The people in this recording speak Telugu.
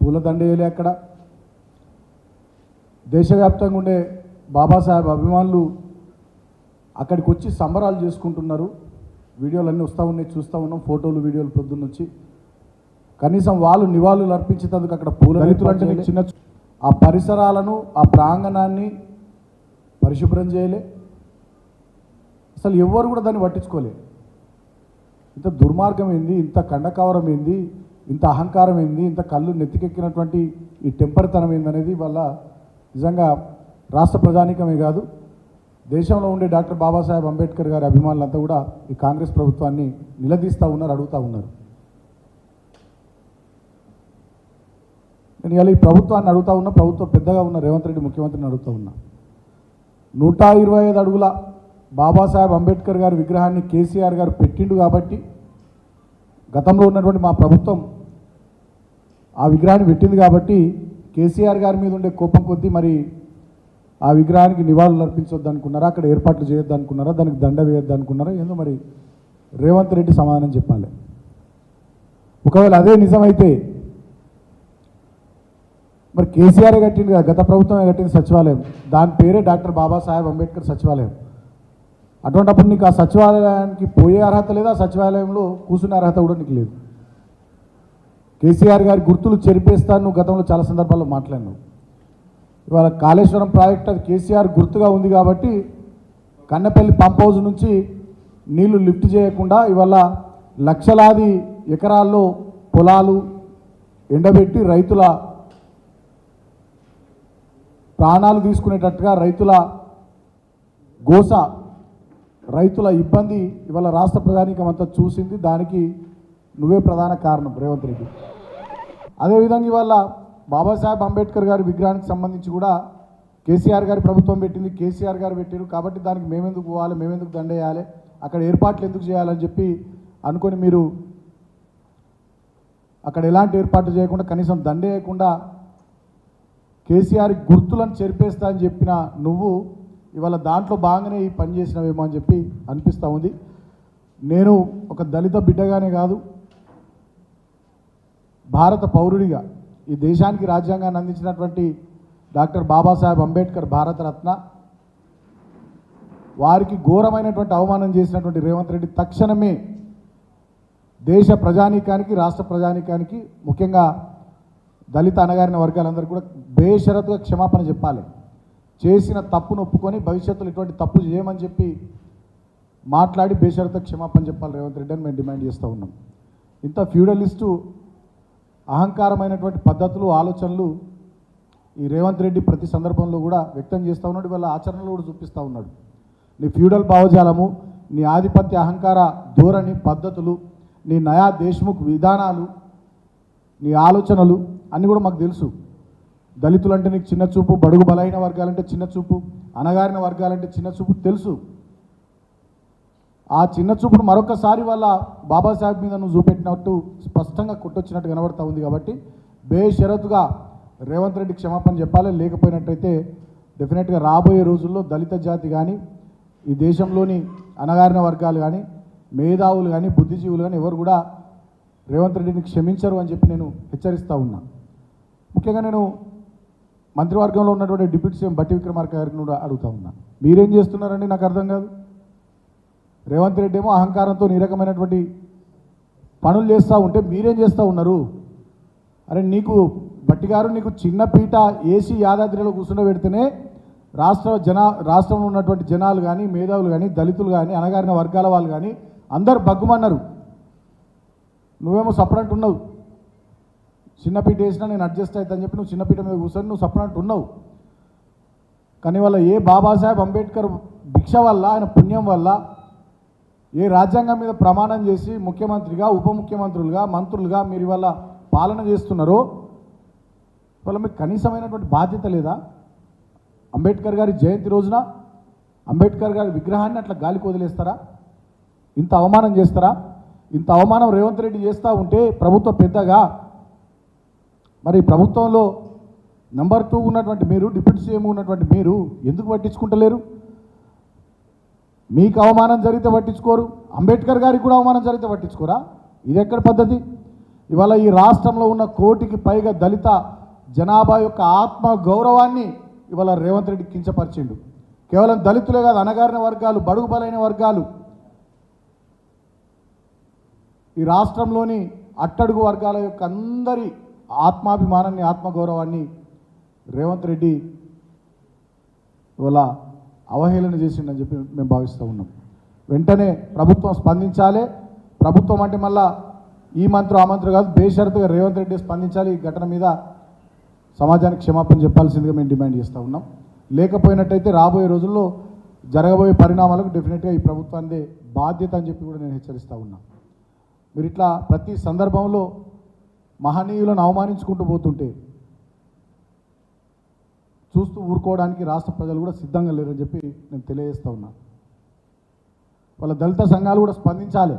పూలదండ వేయలే అక్కడ దేశవ్యాప్తంగా ఉండే బాబాసాహెబ్ అభిమానులు అక్కడికి వచ్చి సంబరాలు చేసుకుంటున్నారు. వీడియోలు అన్నీ వస్తూ ఉన్నాయి చూస్తూ ఉన్నాం ఫోటోలు వీడియోలు పొద్దున్న నుంచి. కనీసం వాళ్ళు నివాళులు అర్పించేందుకు అక్కడ పూల రైతులు అంటే చిన్న ఆ పరిసరాలను ఆ ప్రాంగణాన్ని పరిశుభ్రం చేయలే. అసలు ఎవ్వరు కూడా దాన్ని పట్టించుకోలే. ఇంత దుర్మార్గం ఏంది? ఇంత కండకవరం ఏంది? ఇంత అహంకారం ఏంది? ఇంత కళ్ళు నెత్తికెక్కినటువంటి ఈ టెంపర్తనం ఏందనేది వాళ్ళ నిజంగా రాష్ట్ర ప్రజానీకమే కాదు దేశంలో ఉండే డాక్టర్ బాబాసాహెబ్ అంబేద్కర్ గారి అభిమానులంతా కూడా ఈ కాంగ్రెస్ ప్రభుత్వాన్ని నిలదీస్తూ ఉన్నారు అడుగుతూ ఉన్నారు. నేను ఇలా ఈ ప్రభుత్వాన్ని అడుగుతా ఉన్నా ప్రభుత్వం పెద్దగా ఉన్న రేవంత్ రెడ్డి ముఖ్యమంత్రిని అడుగుతా ఉన్నా. నూట ఇరవై ఐదు అడుగుల బాబాసాహెబ్ అంబేద్కర్ గారి విగ్రహాన్ని కేసీఆర్ గారు పెట్టిండు కాబట్టి గతంలో ఉన్నటువంటి మా ప్రభుత్వం ఆ విగ్రహాన్ని పెట్టింది కాబట్టి కేసీఆర్ గారి మీద ఉండే కోపం కొద్దీ మరి ఆ విగ్రహానికి నివాళులు అర్పించొద్దు అనుకున్నారా అక్కడ ఏర్పాట్లు చేయొద్దు అనుకున్నారా దానికి దండ వేయొద్దు అనుకున్నారా ఏందో మరి రేవంత్ రెడ్డి సమాధానం చెప్పాలి. ఒకవేళ అదే నిజమైతే మరి కేసీఆర్ కట్టింది కదా గత ప్రభుత్వమే కట్టింది సచివాలయం. దాని పేరే డాక్టర్ బాబాసాహెబ్ అంబేద్కర్ సచివాలయం. అటువంటప్పుడు నీకు ఆ సచివాలయానికి పోయే అర్హత లేదా? ఆ సచివాలయంలో కూర్చునే అర్హత కూడా నీకు లేదు. కేసీఆర్ గారి గుర్తులు చెరిపేస్తాను. గతంలో చాలా సందర్భాల్లో మాట్లాడినావు. ఇవాళ కాళేశ్వరం ప్రాజెక్ట్ అది కేసీఆర్ గుర్తుగా ఉంది కాబట్టి కన్నపల్లి పంప్ హౌస్ నుంచి నీళ్ళు లిఫ్ట్ చేయకుండా ఇవాళ లక్షలాది ఎకరాల్లో పొలాలు ఎండబెట్టి రైతుల ప్రాణాలు తీసుకునేటట్టుగా రైతుల గోస రైతుల ఇబ్బంది ఇవాళ రాష్ట్ర ప్రధానికం అంతా చూసింది. దానికి నువ్వే ప్రధాన కారణం రేవంత్ రెడ్డి. అదేవిధంగా ఇవాళ బాబాసాహెబ్ అంబేద్కర్ గారి విగ్రహానికి సంబంధించి కూడా కేసీఆర్ గారి ప్రభుత్వం పెట్టింది. కేసీఆర్ గారు పెట్టారు కాబట్టి దానికి మేమెందుకు పోవాలి మేమెందుకు దండేయాలి అక్కడ ఏర్పాట్లు ఎందుకు చేయాలని చెప్పి అనుకొని మీరు అక్కడ ఎలాంటి ఏర్పాట్లు చేయకుండా కనీసం దండేయకుండా కేసీఆర్ గుర్తులను చెరిపేస్తా అని చెప్పిన నువ్వు ఇవాళ దాంట్లో బాగానే ఈ పని చేసినవేమో అని చెప్పి అనిపిస్తూ ఉంది. నేను ఒక దళిత బిడ్డగానే కాదు భారత పౌరుడిగా ఈ దేశానికి రాజ్యాంగాన్ని అందించినటువంటి డాక్టర్ బాబాసాహెబ్ అంబేద్కర్ భారతరత్న వారికి ఘోరమైనటువంటి అవమానం చేసినటువంటి రేవంత్ రెడ్డి తక్షణమే దేశ ప్రజానీకానికి రాష్ట్ర ప్రజానీకానికి ముఖ్యంగా దళిత అనగారిన వర్గాలందరూ కూడా బేషరతుగా క్షమాపణ చెప్పాలి. చేసిన తప్పును ఒప్పుకొని భవిష్యత్తులో ఇటువంటి తప్పు చేయమని చెప్పి మాట్లాడి బేషరతుగా క్షమాపణ చెప్పాలి రేవంత్ రెడ్డి అని మేము డిమాండ్ చేస్తూ ఉన్నాం. ఇంత ఫ్యూడలిస్టు అహంకారమైనటువంటి పద్ధతులు ఆలోచనలు ఈ రేవంత్ రెడ్డి ప్రతి సందర్భంలో కూడా వ్యక్తం చేస్తూ ఉన్నాడు వాళ్ళ ఆచరణలో కూడా చూపిస్తూ ఉన్నాడు. నీ ఫ్యూడల్ భావజాలము నీ ఆధిపత్య అహంకార ధోరణి పద్ధతులు నీ నయా దేశ్ముఖ్ విధానాలు నీ ఆలోచనలు అన్నీ కూడా మాకు తెలుసు. దళితులు అంటే నీకు చిన్న చూపు బడుగు బలహీన వర్గాలంటే చిన్న చూపు అనగారిన వర్గాలంటే చిన్న చూపు తెలుసు. ఆ చిన్న చూపును మరొకసారి వాళ్ళ బాబాసాహెబ్ మీద నువ్వు చూపెట్టినట్టు స్పష్టంగా కొట్టొచ్చినట్టు కనబడతా ఉంది కాబట్టి బేషరతుగా రేవంత్ రెడ్డి క్షమాపణ చెప్పాలి. లేకపోయినట్టయితే డెఫినెట్గా రాబోయే రోజుల్లో దళిత జాతి కానీ ఈ దేశంలోని అనగారిన వర్గాలు కానీ మేధావులు కానీ బుద్ధిజీవులు కానీ ఎవరు కూడా రేవంత్ రెడ్డిని క్షమించరు అని చెప్పి నేను హెచ్చరిస్తూ ఉన్నా. ముఖ్యంగా నేను మంత్రివర్గంలో ఉన్నటువంటి డిప్యూటీ సీఎం బట్టి విక్రమార్క గారిని కూడా అడుగుతా ఉన్నా. మీరేం చేస్తున్నారండి నాకు అర్థం కాదు. రేవంత్ రెడ్డి ఏమో అహంకారంతో నీరకమైనటువంటి పనులు చేస్తూ ఉంటే మీరేం చేస్తూ ఉన్నారు? అరే నీకు బట్టి గారు నీకు చిన్న పీట ఏసీ యాదాద్రిలో కూర్చుండబెడితేనే రాష్ట్ర జనా రాష్ట్రంలో ఉన్నటువంటి జనాలు కానీ మేధావులు కానీ దళితులు కానీ అనగారిన వర్గాల వాళ్ళు కానీ అందరు బగ్గుమన్నారు నువ్వేమో సపరేట్ ఉన్నావు చిన్న పీట వేసినా నేను అడ్జస్ట్ అవుతాను చెప్పి నువ్వు చిన్నపీట మీద కూర్చొని నువ్వు సపరెంట్ ఉన్నావు కానీ వాళ్ళ ఏ బాబాసాహెబ్ అంబేద్కర్ భిక్ష వల్ల ఆయన పుణ్యం వల్ల ఏ రాజ్యాంగం మీద ప్రమాణం చేసి ముఖ్యమంత్రిగా ఉప ముఖ్యమంత్రులుగా మంత్రులుగా మీరు ఇవాళ పాలన చేస్తున్నారో ఇవాళ మీకు కనీసమైనటువంటి బాధ్యత లేదా? అంబేద్కర్ గారి జయంతి రోజున అంబేద్కర్ గారి విగ్రహాన్ని అట్లా గాలికి వదిలేస్తారా? ఇంత అవమానం చేస్తారా? ఇంత అవమానం రేవంత్ రెడ్డి చేస్తూ ఉంటే ప్రభుత్వ పెద్దగా? మరి ప్రభుత్వంలో నెంబర్ టూ ఉన్నటువంటి మీరు డిప్యూటీ సీఎం ఉన్నటువంటి మీరు ఎందుకు పట్టించుకుంటలేరు? మీకు అవమానం జరిగితే పట్టించుకోరు. అంబేద్కర్ గారికి కూడా అవమానం జరిగితే పట్టించుకోరా? ఇది ఎక్కడ పద్ధతి? ఇవాళ ఈ రాష్ట్రంలో ఉన్న కోటికి పైగా దళిత జనాభా యొక్క ఆత్మ గౌరవాన్ని ఇవాళ రేవంత్ రెడ్డి కించపరిచిండు. కేవలం దళితులే కాదు అనగారిన వర్గాలు బడుగు బలైన వర్గాలు. ఈ రాష్ట్రంలోని అట్టడుగు వర్గాల యొక్క అందరి ఆత్మాభిమానాన్ని ఆత్మగౌరవాన్ని రేవంత్ రెడ్డి ఇవాళ అవహేళన చేసిండని చెప్పి మేము భావిస్తూ ఉన్నాం. వెంటనే ప్రభుత్వం స్పందించాలి. ప్రభుత్వం అంటే మళ్ళా ఈ మంత్రం ఆ మంత్రం కాదు బేషరతుగా రేవంత్ రెడ్డి స్పందించాలి. ఈ ఘటన మీద సమాజానికి క్షమాపణ చెప్పాల్సిందిగా మేము డిమాండ్ చేస్తూ ఉన్నాం. లేకపోయినట్టయితే రాబోయే రోజుల్లో జరగబోయే పరిణామాలకు డెఫినెట్గా ఈ ప్రభుత్వాన్ని బాధ్యత అని చెప్పి కూడా నేను హెచ్చరిస్తూ ఉన్నా. మీరు ఇట్లా ప్రతి సందర్భంలో మహనీయులను అవమానించుకుంటూ పోతుంటే చూస్తూ ఊరుకోవడానికి రాష్ట్ర ప్రజలు కూడా సిద్ధంగా లేరని చెప్పి నేను తెలియజేస్తా ఉన్నా. వాళ్ళ దళిత సంఘాలు కూడా స్పందించాలి.